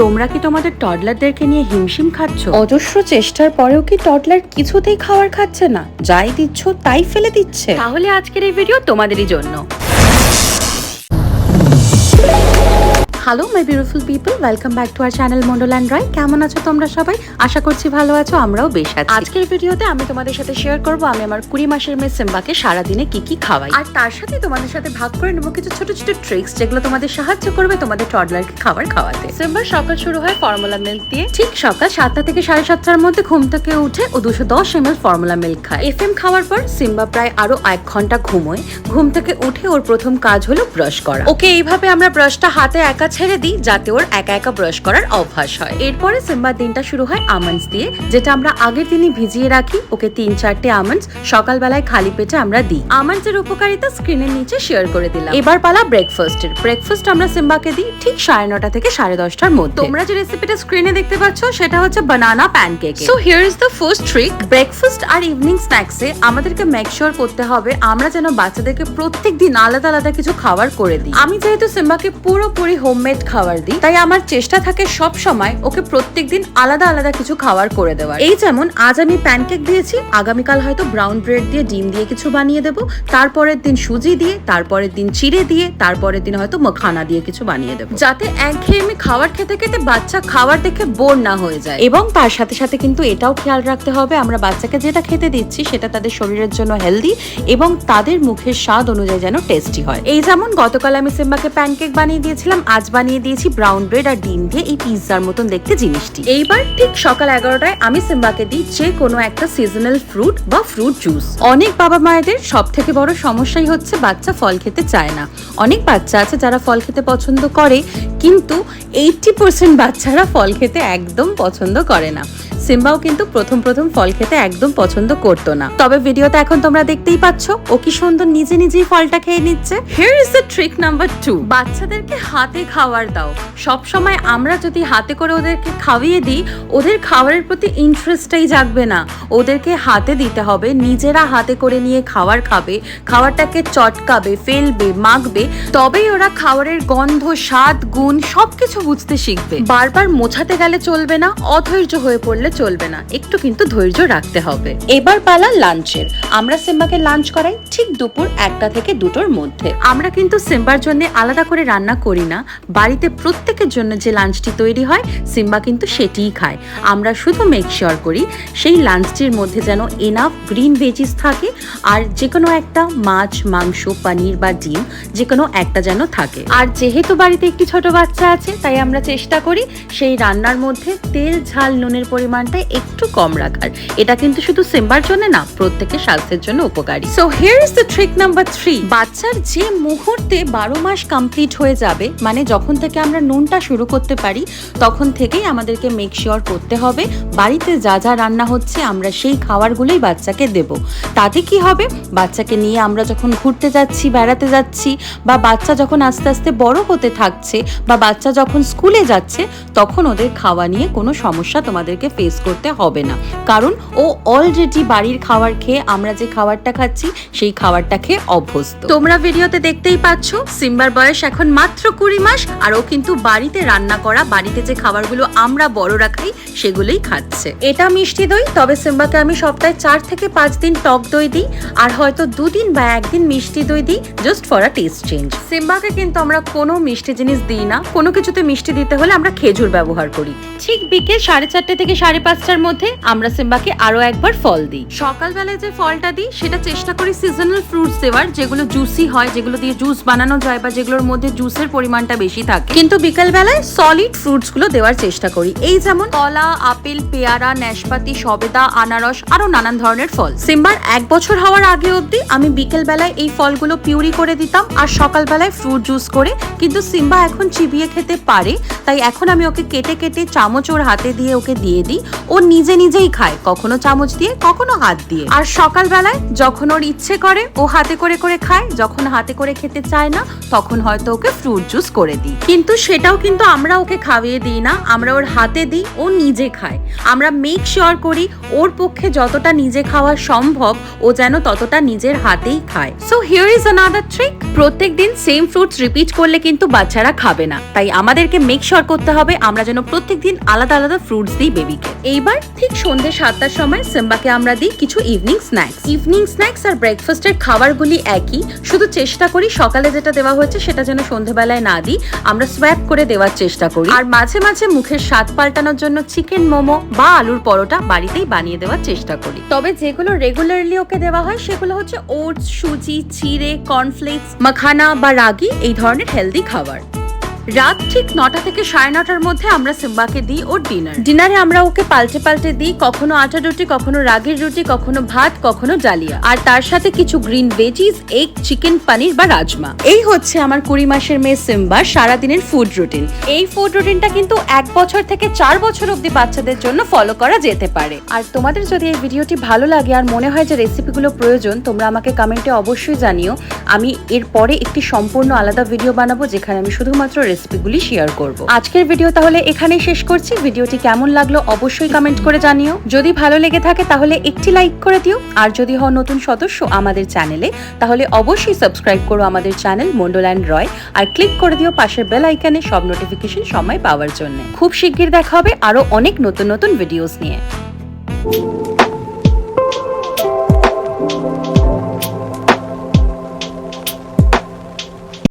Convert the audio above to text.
তোমরা কি তোমাদের টডলারদেরকে নিয়ে হিমশিম খাচ্ছ? অজস্র চেষ্টার পরেও কি টডলার কিছুতেই খাবার খাচ্ছে না? যাই দিচ্ছ তাই ফেলে দিচ্ছে। তাহলে আজকের এই ভিডিও তোমাদেরই জন্য। Hello my beautiful people welcome back to our channel Mondal and Roy কেমন আছো তোমরা সবাই? আশা করছি ভালো আছো আমরাও বেশ আছি। আজকের ভিডিওতে আমি তোমাদের সাথে শেয়ার করব আমি আমার কুড়ি মাসের মেয়ে সিম্বাকে সারাদিনে কি কি খাওয়াই। আর তার সাথে তোমাদের সাথে ভাগ করে নেব কিছু ছোট ছোট ট্রিক্স যেগুলো তোমাদের সাহায্য করবে তোমাদের টডলারকে খাবার খাওয়াতে। সিম্বার সকাল শুরু হয় ফর্মুলা মিল্ক দিয়ে। ঠিক সকাল সাতটা থেকে সাড়ে সাতটার মধ্যে ঘুম থেকে উঠে ও দুশো দশ এম এল ফর্মুলা মিল্ক খায়। এফ এম খাওয়ার পর সিম্বা প্রায় আরও এক ঘণ্টা ঘুমোয়। ঘুম থেকে উঠে ওর প্রথম কাজ হলো ব্রাশ করা। ওকে এইভাবে আমরা ব্রাশটা হাতে একা ছেড়ে দিই যাতে ওর একা একা ব্রাশ করার অভ্যাস হয়। এরপরে সিম্বার দিনটা শুরু হয় আমন্ডস দিয়ে, যেটা আমরা আগের দিনই ভিজিয়ে রাখি। ওকে তিন চারটে আমন্ডস সকালবেলায় খালি পেটে আমরা দিই। আমন্ডসের উপকারিতা স্ক্রিনের নিচে শেয়ার করে দিলাম। এবার পালা ব্রেকফাস্টের ব্রেকফাস্ট আমরা সিম্বাকে দিই ঠিক সাড়ে নটা থেকে সাড়ে দশটার মধ্যে। তোমরা যে রেসিপিটা স্ক্রিনে দেখতে পাচ্ছ, সেটা হচ্ছে banana pancake so here is the first trick breakfast R evening স্ন্যাক্সে আমাদেরকে মেক শিওর করতে হবে আমরা যেন বাচ্চাদেরকে প্রত্যেক দিন আলাদা আলাদা কিছু খাবার করে দিই। আমি যেহেতু সিম্বাকে পুরোপুরি হোমমেড খাবার দিই। তাই আমার চেষ্টা থাকে সব সময় ওকে প্রত্যেক দিন আলাদা আলাদা কিছু খাবার করে দেওয়ার। এই যেমন আজ আমি প্যানকেক দিয়েছি, আগামীকাল হয়তো ব্রাউন ব্রেড দিয়ে, ডিম দিয়ে কিছু বানিয়ে দেবো। তারপরের দিন সুজি দিয়ে, তারপরের দিন চিড়ে দিয়ে, তারপরের দিন হয়তো মাখানা দিয়ে কিছু বানিয়ে দেবো। যাতে একঘেয়েমি খাবার খেতে খেতে বাচ্চা খাবার দেখে বোর না হয়ে যায়। এবং তার সাথে সাথে কিন্তু এটাও খেয়াল রাখতে হবে, আমরা বাচ্চাকে যেটা খেতে দিচ্ছি সেটা তাদের শরীরের জন্য হেলদি এবং তাদের মুখের স্বাদ অনুযায়ী যেন টেস্টি হয়। এই যেমন গতকাল আমি সিম্বাকে প্যানকেক বানিয়ে দিয়েছিলাম, আজ বানিয়ে দিয়েছি ব্রাউন ব্রেড আর ডিম দিয়ে এই পিৎজার মতন দেখতে জিনিসটি। এইবার ঠিক সকাল এগারোটায় আমি সিম্বাকে দিই যে কোনো একটা সিজনাল ফ্রুট বা ফ্রুট জুস অনেক বাবা মায়েদের সব থেকে বড় সমস্যাই হচ্ছে বাচ্চা ফল খেতে চায় না। অনেক বাচ্চা আছে যারা ফল খেতে পছন্দ করে, কিন্তু এইটটি পার্সেন্ট বাচ্চারা ফল খেতে একদম পছন্দ করে না। সিম্বাও কিন্তু প্রথম প্রথম ফল খেতে একদম পছন্দ করতো না। তবে ভিডিওতে এখন তোমরা দেখতেই পাচ্ছ, ও কি সুন্দর নিজে নিজেই ফলটা খেয়ে নিচ্ছে। Here is the trick number two বাচ্চাদেরকে হাতে খাবার দাও। সব সময় আমরা যদি হাতে করে ওদেরকে খাইয়ে দিই, ওদের খাবারের প্রতি ইন্টারেস্টটাই জাগবে না। ওদেরকে হাতে দিতে হবে, নিজেরা হাতে করে নিয়ে খাবার খাবে খাবারটাকে চটকাবে, ফেলবে, মাখবে, তবেই ওরা খাবারের গন্ধ, স্বাদ, গুণ সবকিছু বুঝতে শিখবে। বারবার মোছাতে গেলে চলবে না, অধৈর্য হয়ে পড়লে চলবে না একটু কিন্তু ধৈর্য রাখতে হবে। এবার পালা লাঞ্চের। আমরা সিম্বাকে লাঞ্চ করাই ঠিক দুপুর একটা থেকে দুটোর মধ্যে। আমরা কিন্তু সিম্বার জন্য আলাদা করে রান্না করি না। বাড়িতে প্রত্যেকের জন্য যে লাঞ্চটি তৈরি হয় সিম্বা কিন্তু সেটিই খায়। আমরা শুধু মেক শিওর করি সেই লাঞ্চটির মধ্যে যেন এনাফ গ্রিন ভেজিস থাকে আর যে কোনো একটা মাছ মাংস পনির বা ডিম যে কোনো একটা যেন থাকে। আর যেহেতু বাড়িতে একটি ছোট বাচ্চা আছে তাই আমরা চেষ্টা করি সেই রান্নার মধ্যে তেল ঝাল নুনের পরিমাণটা একটু কম রাখার এটা কিন্তু শুধু সিম্বার জন্য না প্রত্যেকের স্বাস্থ্যের জন্য উপকারী। So here is the trick number three বাচ্চার যে মুহূর্তে বারো মাস কমপ্লিট হয়ে যাবে মানে যখন থেকে আমরা নুনটা শুরু করতে পারি, তখন থেকেই আমাদেরকে মেক শিওর করতে হবে, বাড়িতে যা যা রান্না হচ্ছে আমরা সেই খাবারগুলোই বাচ্চাকে দেব। তাতে কি হবে? বাচ্চাকে নিয়ে আমরা যখন ঘুরতে যাচ্ছি, বেড়াতে যাচ্ছি, বা বাচ্চা যখন আস্তে আস্তে বড় হতে থাকছে, বা বাচ্চা যখন স্কুলে যাচ্ছে, তখন ওদের খাওয়া নিয়ে কোনো সমস্যা তোমাদেরকে ফেস করতে হবে না। কারণ ও অলরেডি বাড়ির খাবার খেয়ে আমরা যে খাবারটা খাচ্ছি, সেই খাবারটা খেয়ে অভ্যস্ত। তোমরা ভিডিওতে দেখতেই পাচ্ছ, সিম্বার বয়স এখন মাত্র কুড়ি মাস, আর ও কিন্তু বাড়িতে রান্না করা, বাড়িতে যে খাবারগুলো আমরা বড়রা খাই, সেগুলোই খাচ্ছে। এটা মিষ্টি দই, তবে সিম্বাকে আমি সপ্তাহে চার থেকে পাঁচ দিন টক দই দিই, আর হয়তো দুদিন বা একদিন মিষ্টি দই দিই just for a taste change সিম্বাকে কিন্তু আমরা কোনো মিষ্টি জিনিস দিই না, কোনো কিছুতে মিষ্টি দিতে হলে আমরা খেজুর ব্যবহার করি। ঠিক বিকেল সাড়ে চারটে থেকে সাড়ে পাঁচটার মধ্যে আমরা সিম্বাকে আরও একবার ফল দিই। সকালবেলায় যে ফলটা দিই, সেটা চেষ্টা করি সিজনাল ফ্রুটস দেওয়ার, যেগুলো জুসি হয়, যেগুলো দিয়ে জুস বানানো যায় বা যেগুলোর মধ্যে জুসের পরিমাণটা বেশি থাকে। কিন্তু বিকেল বেলায় সলিড ফ্রুটসগুলো দেওয়ার চেষ্টা করি। এই যেমন কলা, আপেল, পেয়ারা, নাশপাতি, সবেদা, আনারস, আরও নানান ধরনের ফল। সিম্বার এক বছর হওয়ার আগে অবধি আমি বিকেল বেলায় এই ফলগুলো পিউরি করে দিতাম, আর সকালবেলায় ফ্রুট জুস করে, কিন্তু সিম্বা এখন চিবিয়ে খেতে পারে, তাই এখন আমি ওকে কেটে কেটে চামচ ওর হাতে দিয়ে ওকে দিয়ে দিই। ও নিজে নিজেই খায়, কখনো চামচ দিয়ে, কখনো হাত দিয়ে। আর সকালবেলায় যখন ওর ইচ্ছে করে, ও হাতে করে করে খায়, যখন হাতে করে খেতে চায় না, তখন হয়তো ওকে ফ্রুট জুস করে দিই। কিন্তু সেটাও কিন্তু আমরা ওকে খাইয়ে দিই না, আমরা ওর হাতে দিই, ও নিজে খায়। আমরা মেক শিওর করি, ওর পক্ষে যতটা নিজে খাওয়া সম্ভব, ও যেন ততটা নিজের হাতেই খায়। So here is another trick প্রত্যেক দিন সেম ফ্রুটস রিপিট করলে কিন্তু বাচ্চারা খাবে না। তাই আমাদেরকে মেক শিওর করতে হবে, আমরা যেন প্রত্যেক দিন আলাদা আলাদা ফ্রুটস দিই বেবিকে এইবার ঠিক সন্ধ্যে সাতটার সময় সিম্বাকে আমরা দিই কিছু ইভিনিং স্ন্যাক্স ইভিনিং স্ন্যাক্স আর ব্রেকফাস্টের খাবারগুলি একই, শুধু চেষ্টা করি সকালে যেটা দেওয়া হয়েছে সেটা যেন সন্ধ্যেবেলায় না দিই, আমরা সোয়াপ করে দেওয়ার চেষ্টা করি। আর মাঝে মাঝে মুখের স্বাদ পাল্টানোর জন্য চিকেন মোমো বা আলুর পরোটা বাড়িতেই বানিয়ে দেওয়ার চেষ্টা করি। তবে যেগুলো রেগুলারলি ওকে দেওয়া হয় সেগুলো হচ্ছে ওটস সুজি, চিড়ে কর্নফ্লেক্স মাখানা বা রাগি, এই ধরনের হেলদি খাবার। রাত ঠিক নটা থেকে সাড়ে নটার মধ্যে আমরা সিম্বাকে দিই ওর ডিনার। ডিনারে আমরা ওকে পাল্টে পাল্টে দিই, কখনো আটা রুটি, কখনো রাগের রুটি, কখনো ভাত, কখনো ডালিয়া। আর তার সাথে কিছু গ্রিন ভেজিস এগ চিকেন পানির বা রাজমা এই হচ্ছে আমার কুড়ি মাসের মেয়ে সিম্বার সারাদিনের ফুড রুটিন এই ফুড রুটিনটা কিন্তু এক বছর থেকে চার বছর অবধি বাচ্চাদের জন্য ফলো করা যেতে পারে। আর তোমাদের যদি এই ভিডিওটি ভালো লাগে আর মনে হয় যে রেসিপিগুলো প্রয়োজন, তোমরা আমাকে কমেন্টে অবশ্যই জানিও। আমি এর পরে একটি সম্পূর্ণ আলাদা ভিডিও বানাবো, যেখানে আমি শুধুমাত্র রেসিপিগুলি শেয়ার করব। আজকের ভিডিও তাহলে এখানেই শেষ করছি। ভিডিওটি কেমন লাগল অবশ্যই কমেন্ট করে জানিও। যদি ভালো লেগে থাকে তাহলে একটি লাইক করে দিও। আর যদি হও নতুন সদস্য আমাদের চ্যানেলে, তাহলে অবশ্যই সাবস্ক্রাইব করো আমাদের চ্যানেল মন্ডল অ্যান্ড রয়। আর ক্লিক করে দিও পাশের বেল আইকনে সব নোটিফিকেশন সময় পাওয়ার জন্য। খুব শিগগির দেখা হবে আরও অনেক নতুন নতুন ভিডিওস নিয়ে।